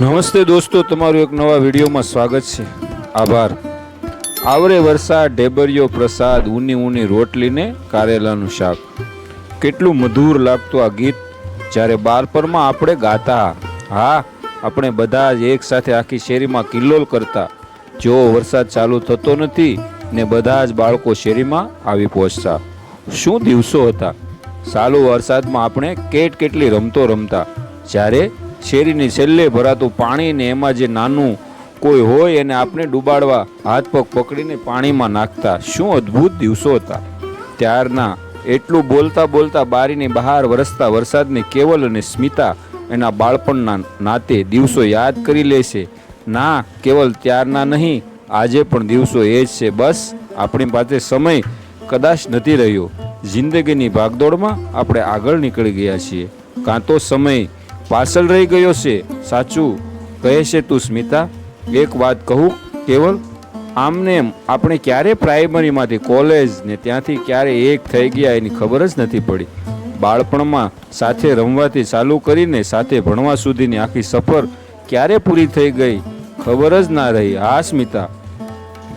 નમસ્તે દોસ્તો, તમારું એક નવા વિડીયોમાં સ્વાગત છે. આભાર. આવરે વરસાદ ઢેબરિયો પ્રસાદ, ઊની ઊની રોટલીને કારેલાનું શાક. કેટલું મધુર લાગતું આ ગીત. જ્યારે બાળપણમાં આપણે ગાતા, હા, આપણે બધા જ એક સાથે આખી શેરીમાં કિલ્લોલ કરતા. જો વરસાદ ચાલુ થતો નથી ને બધા જ બાળકો શેરીમાં આવી પહોંચતા. શું દિવસો હતા. ચાલુ વરસાદમાં આપણે કેટ કેટલી રમતો રમતા. જ્યારે શેરીની છેલ્લે ભરાતું પાણી ને એમાં જે નાનું કોઈ હોય એને આપણે ડૂબાડવા હાથ પગ પકડીને પાણીમાં નાખતા. શું અદ્ભુત દિવસો હતા. ત્યારના એટલું બોલતા બોલતા બારીની બહાર વરસતા વરસાદની કેવલ અને સ્મિતા એના બાળપણના નાતે દિવસો યાદ કરી લેશે ના, કેવલ ત્યારના નહીં, આજે પણ દિવસો એ જ છે. બસ, આપણી પાસે સમય કદાચ નથી રહ્યો. જિંદગીની ભાગદોડમાં આપણે આગળ નીકળી ગયા છીએ. કાં તો સમય પાછળ રહી ગયો છે. સાચું કહે છે તું સ્મિતા, એક વાત કહું, કેવલ આમને એમ, આપણે ક્યારે પ્રાઇમરીમાંથી કોલેજ ને ત્યાંથી ક્યારે એક થઈ ગયા એની ખબર જ નથી પડી. બાળપણમાં સાથે રમવાથી ચાલુ કરીને સાથે ભણવા સુધીની આખી સફર ક્યારે પૂરી થઈ ગઈ ખબર જ ના રહી. હા, સ્મિતા.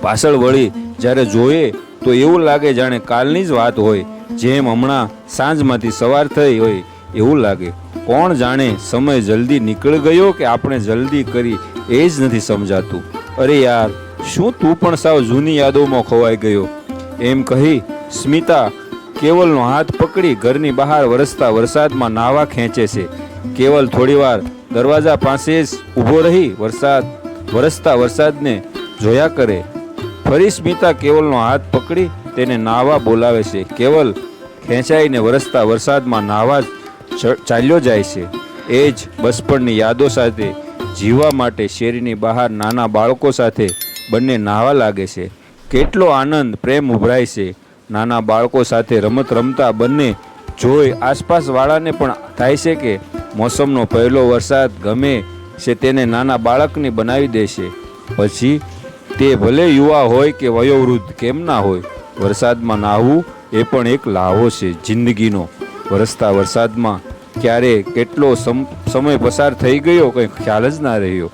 પાછળ વળી જ્યારે જોઈએ તો એવું લાગે જાણે કાલની જ વાત હોય, જેમ હમણાં સાંજમાંથી સવાર થઈ હોય એવું લાગે. કોણ જાણે સમય જલ્દી નીકળી ગયો કે આપણે જલ્દી કરી એ જ નથી સમજાતું. અરે યાર, શું તું પણ સાવ જૂની યાદોમાં ખોવાઈ ગયો? એમ કહી સ્મિતા કેવલનો હાથ પકડી ઘરની બહાર વરસતા વરસાદમાં નાવા ખેંચે છે. કેવલ થોડીવાર દરવાજા પાસે જ ઊભો રહી વરસાદ, વરસતા વરસાદને જોયા કરે. ફરી સ્મિતા કેવલનો હાથ પકડી તેને નાવા બોલાવે છે. કેવલ ખેંચાઈને વરસતા વરસાદમાં નાવા ચ- ચાલ્યો જાય છે. એ જ બચપણની યાદો સાથે જીવવા માટે શેરીની બહાર નાના બાળકો સાથે બંને નાહવા લાગે છે. કેટલો આનંદ, પ્રેમ ઉભરાય છે. નાના બાળકો સાથે રમત રમતા બંને જોઈ આસપાસવાળાને પણ થાય છે કે મોસમનો પહેલો વરસાદ ગમે છે તેને નાના બાળકને બનાવી દેશે પછી તે ભલે યુવા હોય કે વયોવૃદ્ધ, કેમ ના હોય, વરસાદમાં નાહવું એ પણ એક લાહો છે, જિંદગીનો. વરસતા વરસાદમાં ક્યારે કેટલો સમ- સમય પસાર થઈ ગયો કંઈ ખ્યાલ જ ના રહ્યો.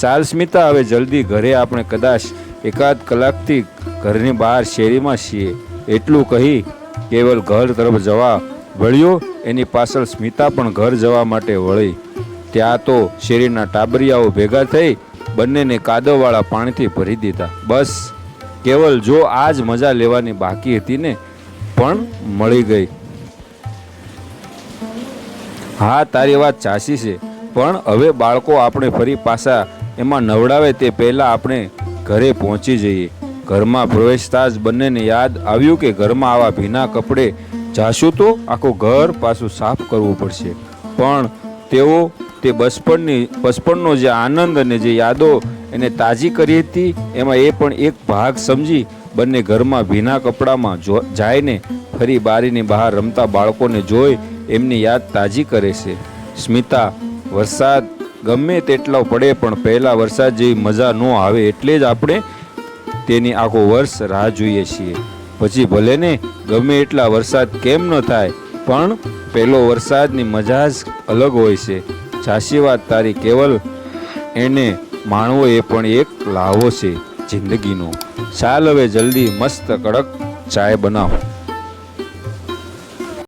ચાલ સ્મિતા, હવે જલ્દી ઘરે આપણે કદાચ એકાદ કલાકથી ઘરની બહાર શેરીમાં છીએ. એટલું કહી કેવલ ઘર તરફ જવા વળ્યો. એની પાછળ સ્મિતા પણ ઘર જવા માટે વળી. ત્યાં તો શેરીના ટાબરિયાઓ ભેગા થઈ બંનેને કાદવવાળા પાણીથી ભરી દીધા. બસ, કેવલ જો આ જ મજા લેવાની બાકી હતી ને, પણ મળી ગઈ. હા, તારી વાત ચાસી છે. પણ હવે બાળકો આપણે ફરી પાછા એમાં નવડાવે તે પહેલાં આપણે ઘરે પહોંચી જઈએ. ઘરમાં પ્રવેશતા જ બંનેને યાદ આવ્યું કે ઘરમાં આવા ભીના કપડે જાશું તો આખું ઘર પાછું સાફ કરવું પડશે. પણ તેઓ તે બચપણની, બચપણનો જે આનંદ અને જે યાદો એને તાજી કરી હતી, એમાં એ પણ એક ભાગ સમજી બંને ઘરમાં ભીના કપડામાં જો જાયને ફરી બારીની બહાર રમતા બાળકોને જોઈ એમની યાદ તાજી કરે છે. સ્મિતા, વરસાદ ગમે તેટલો પડે પણ પહેલાં વરસાદ જેવી મજા ન આવે એટલે જ આપણે તેની આખો વર્ષ રાહ જોઈએ છીએ. પછી ભલે ને ગમે એટલા વરસાદ કેમ ન થાય, પણ પહેલો વરસાદની મજા જ અલગ હોય છે. ઝાંસી વાત તારી કેવલ એને માણવો એ પણ એક લાવો છે જિંદગીનો. ચાલ હવે જલ્દી મસ્ત કડક ચાય બનાવો.